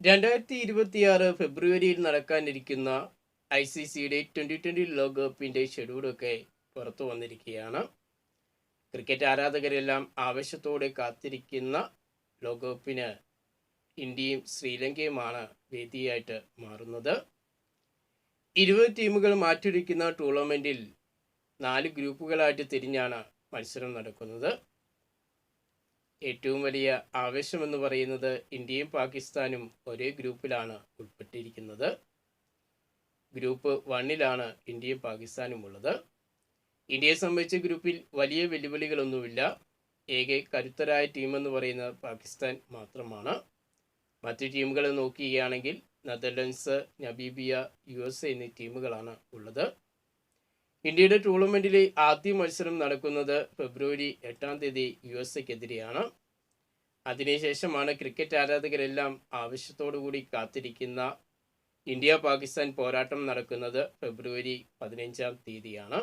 രണ്ടായിരത്തി ഇരുപത്തിയാറ് ഫെബ്രുവരിയിൽ നടക്കാനിരിക്കുന്ന ഐ സി സിയുടെ ട്വന്റി ട്വന്റി ലോകകപ്പിന്റെ ഷെഡ്യൂളൊക്കെ പുറത്തു വന്നിരിക്കുകയാണ്. ക്രിക്കറ്റ് ആരാധകരെല്ലാം ആവേശത്തോടെ കാത്തിരിക്കുന്ന ലോകകപ്പിന് ഇന്ത്യയും ശ്രീലങ്കയുമാണ് വേദിയായിട്ട് മാറുന്നത്. ഇരുപത് ടീമുകൾ മാറ്റിയിരിക്കുന്ന ടൂർണമെന്റിൽ നാല് ഗ്രൂപ്പുകളായിട്ട് തിരിഞ്ഞാണ് മത്സരം നടക്കുന്നത്. ഏറ്റവും വലിയ ആവേശമെന്ന് പറയുന്നത് ഇന്ത്യയും പാകിസ്ഥാനും ഒരേ ഗ്രൂപ്പിലാണ് ഉൾപ്പെട്ടിരിക്കുന്നത്. ഗ്രൂപ്പ് വണ്ണിലാണ് ഇന്ത്യയും പാകിസ്ഥാനും ഉള്ളത്. ഇന്ത്യയെ സംബന്ധിച്ച് ഗ്രൂപ്പിൽ വലിയ വെല്ലുവിളികളൊന്നുമില്ല. ഏക കരുത്തരായ ടീമെന്ന് പറയുന്നത് പാകിസ്ഥാൻ മാത്രമാണ്. മറ്റു ടീമുകളെ നോക്കുകയാണെങ്കിൽ നെതർലൻഡ്സ് നബീബിയ യു എസ് എന്നീ ടീമുകളാണ് ഉള്ളത്. ഇന്ത്യയുടെ ടൂർണമെന്റിലെ ആദ്യ മത്സരം നടക്കുന്നത് ഫെബ്രുവരി എട്ടാം തീയതി യു എസ് എക്കെതിരെയാണ് അതിനുശേഷമാണ് ക്രിക്കറ്റ് ആരാധകരെല്ലാം ആവശ്യത്തോടുകൂടി കാത്തിരിക്കുന്ന ഇന്ത്യ പാകിസ്ഥാൻ പോരാട്ടം നടക്കുന്നത് ഫെബ്രുവരി പതിനഞ്ചാം തീയതിയാണ്.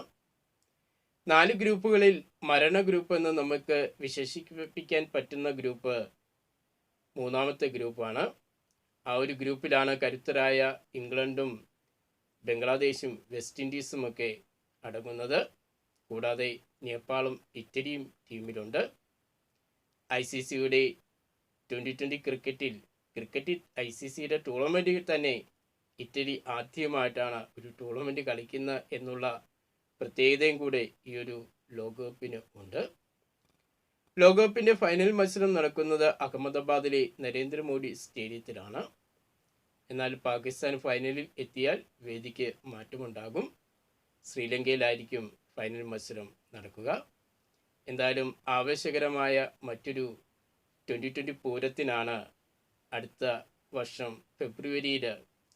നാല് ഗ്രൂപ്പുകളിൽ മരണ ഗ്രൂപ്പ് എന്ന് നമുക്ക് വിശേഷിപ്പിക്കാൻ പറ്റുന്ന ഗ്രൂപ്പ് മൂന്നാമത്തെ ഗ്രൂപ്പാണ്. ആ ഒരു ഗ്രൂപ്പിലാണ് കരുത്തരായ ഇംഗ്ലണ്ടും ബംഗ്ലാദേശും വെസ്റ്റ് ഇൻഡീസും ഒക്കെ അടങ്ങുന്നത്. കൂടാതെ നേപ്പാളും ഇറ്റലിയും ടീമിലുണ്ട്. ഐ സി സിയുടെ ട്വന്റി ട്വന്റി ക്രിക്കറ്റിൽ ക്രിക്കറ്റിൽ ഐ സി സിയുടെ ടൂർണമെന്റിൽ തന്നെ ഇറ്റലി ആദ്യമായിട്ടാണ് ഒരു ടൂർണമെന്റ് കളിക്കുന്ന എന്നുള്ള പ്രത്യേകതയും കൂടെ ഈ ഒരു ലോകകപ്പിന് ഉണ്ട്. ലോകകപ്പിന്റെ ഫൈനൽ മത്സരം നടക്കുന്നത് അഹമ്മദാബാദിലെ നരേന്ദ്രമോദി സ്റ്റേഡിയത്തിലാണ്. എന്നാൽ പാകിസ്ഥാൻ ഫൈനലിൽ എത്തിയാൽ വേദിക്ക് മാറ്റമുണ്ടാകും. ശ്രീലങ്കയിലായിരിക്കും ഫൈനൽ മത്സരം നടക്കുക. എന്തായാലും ആവേശകരമായ മറ്റൊരു ട്വന്റി ട്വന്റി പൂരത്തിനാണ് അടുത്ത വർഷം ഫെബ്രുവരിയിൽ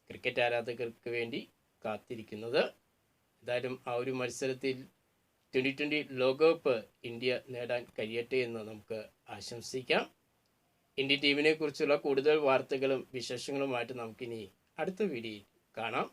ക്രിക്കറ്റ് ആരാധകർക്ക് വേണ്ടി കാത്തിരിക്കുന്നത്. എന്തായാലും ആ ഒരു മത്സരത്തിൽ ട്വന്റി ട്വന്റി ലോകകപ്പ് ഇന്ത്യ നേടാൻ കഴിയട്ടെ എന്ന് നമുക്ക് ആശംസിക്കാം. ഇന്ത്യൻ ടീമിനെ കുറിച്ചുള്ള കൂടുതൽ വാർത്തകളും വിശേഷങ്ങളുമായിട്ട് നമുക്കിനി അടുത്ത വീഡിയോയിൽ കാണാം.